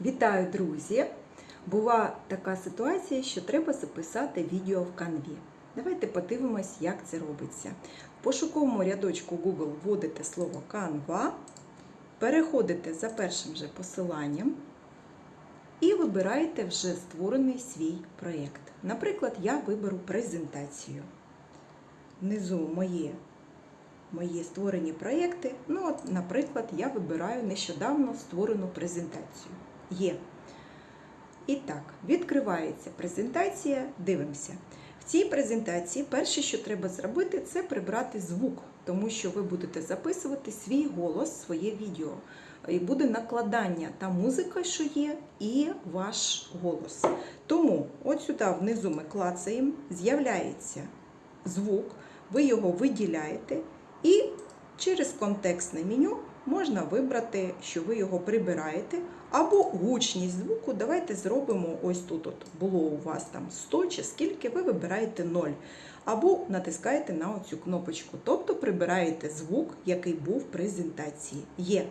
Вітаю, друзі! Була така ситуація, що треба записати відео в канві. Давайте подивимось, як це робиться. В пошуковому рядочку Google вводите слово Canva, переходите за першим же посиланням і вибираєте вже створений свій проєкт. Наприклад, я виберу презентацію. Внизу моє мої створені проєкти. Ну, от, наприклад, я вибираю нещодавно створену презентацію. Є. І так, відкривається презентація, дивимося. В цій презентації перше, що треба зробити, це прибрати звук, тому що ви будете записувати свій голос, своє відео. І буде накладання та музика, що є, і ваш голос. Тому от сюди внизу ми клацаємо, з'являється звук, ви його виділяєте. І через контекстне меню можна вибрати, що ви його прибираєте, або гучність звуку. Давайте зробимо ось тут. От було у вас там 100 чи скільки, ви вибираєте 0. Або натискаєте на оцю кнопочку. Тобто прибираєте звук, який був в презентації. Є.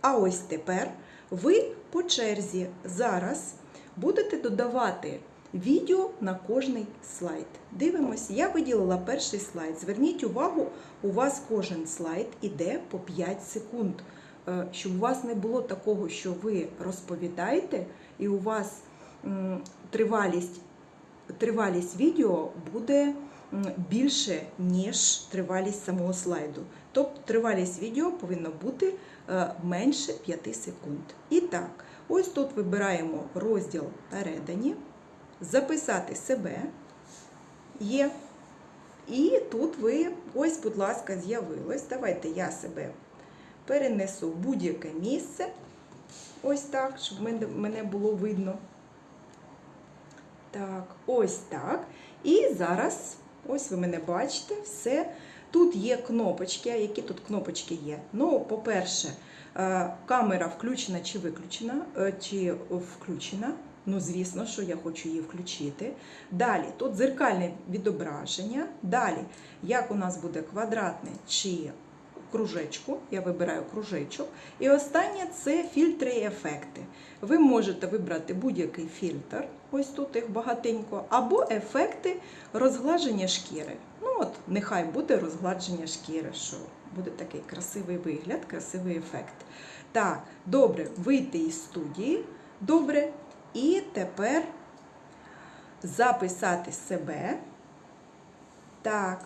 А ось тепер ви по черзі зараз будете додавати відео на кожний слайд. Дивимось, я виділила перший слайд. Зверніть увагу, у вас кожен слайд іде по 5 секунд. Е, Щоб у вас не було такого, що ви розповідаєте, і у вас тривалість, тривалість відео буде більше, ніж тривалість самого слайду. Тобто тривалість відео повинна бути е, менше 5 секунд. І так, ось тут вибираємо розділ передані записати себе є. І тут ви, ось, будь ласка, з'явилось. Давайте я себе перенесу в будь-яке місце. Ось так, щоб мене- було видно. Так, ось так. І зараз, ось ви мене бачите, все. Тут є кнопочки. Які тут кнопочки є? Ну, по-перше, е, камера включена чи виключена, е, чи включена. Ну, звісно, що я хочу її включити. Далі тут дзеркальне відображення. Далі, як у нас буде квадратне чи кружечку, я вибираю кружечок. І останнє це фільтри і ефекти. Ви можете вибрати будь-який фільтр, ось тут їх багатенько, або ефекти розгладження шкіри. Ну от, нехай буде розгладження шкіри, що буде такий красивий вигляд, красивий ефект. Так, добре, вийти із студії. Добре. І тепер записати себе. Так.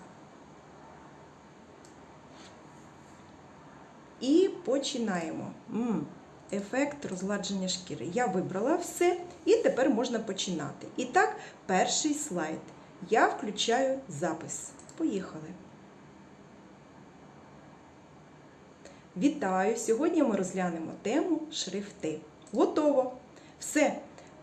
І починаємо. М, Ефект розгладження шкіри. Я вибрала все, і тепер можна починати. І так, перший слайд. Я включаю запис. Поїхали. Вітаю! Сьогодні ми розглянемо тему шрифти. Готово! Все.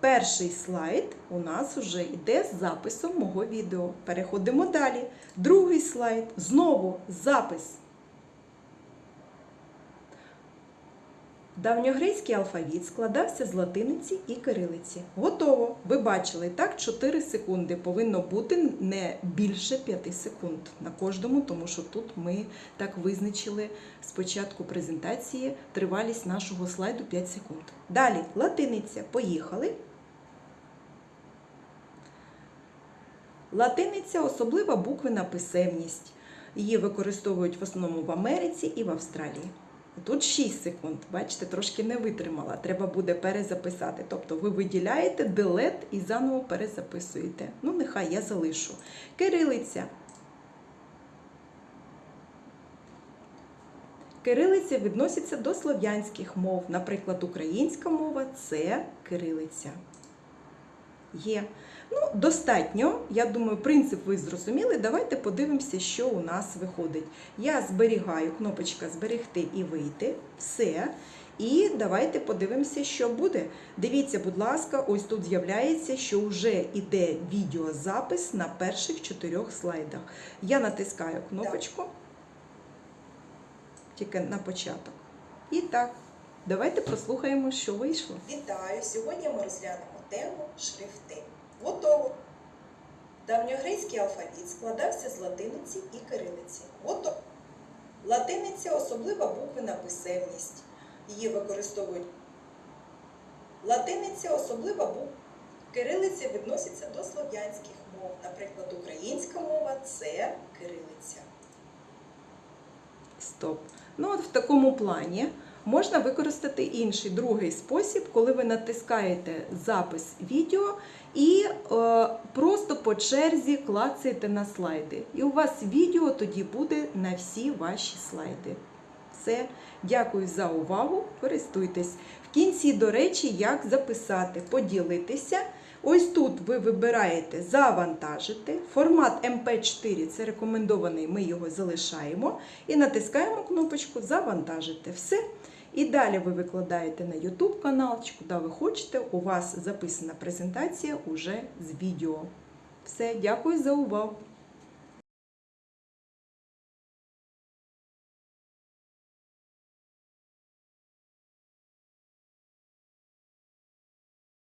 Перший слайд у нас вже йде з записом мого відео. Переходимо далі. Другий слайд. Знову запис. Давньогрецький алфавіт складався з латиниці і кирилиці. Готово. Ви бачили, так, 4 секунди повинно бути не більше 5 секунд на кожному, тому що тут ми так визначили спочатку презентації тривалість нашого слайду 5 секунд. Далі латиниця. Поїхали. Латиниця особлива буквена писемність. Її використовують в основному в Америці і в Австралії. Тут 6 секунд, бачите, трошки не витримала. Треба буде перезаписати. Тобто ви виділяєте делет і заново перезаписуєте. Ну, нехай я залишу. Кирилиця. Кирилиця відноситься до слов'янських мов. Наприклад, українська мова це кирилиця. Є. Ну, достатньо. Я думаю, принцип ви зрозуміли. Давайте подивимося, що у нас виходить. Я зберігаю кнопочка Зберегти і вийти. Все. І давайте подивимося, що буде. Дивіться, будь ласка, ось тут з'являється, що вже йде відеозапис на перших чотирьох слайдах. Я натискаю кнопочку, тільки на початок. І так, давайте прослухаємо, що вийшло. Вітаю! Сьогодні ми розглянемо тему шрифти. Готово! Давньогрецький алфавіт складався з латиниці і кирилиці. Готово! Латиниця особлива буквена писемність. Її використовують Латиниця, особливо буква кирилиця відноситься до слов'янських мов. Наприклад, українська мова це кирилиця. Стоп. Ну от в такому плані можна використати інший другий спосіб, коли ви натискаєте запис відео і е, просто по черзі клацаєте на слайди. І у вас відео тоді буде на всі ваші слайди. Все, дякую за увагу. Користуйтесь. В кінці, до речі, як записати, поділитися. Ось тут ви вибираєте завантажити. Формат MP4 це рекомендований, ми його залишаємо. І натискаємо кнопочку Завантажити. Все. І далі ви викладаєте на YouTube канал, чи куди ви хочете. У вас записана презентація уже з відео. Все, дякую за увагу.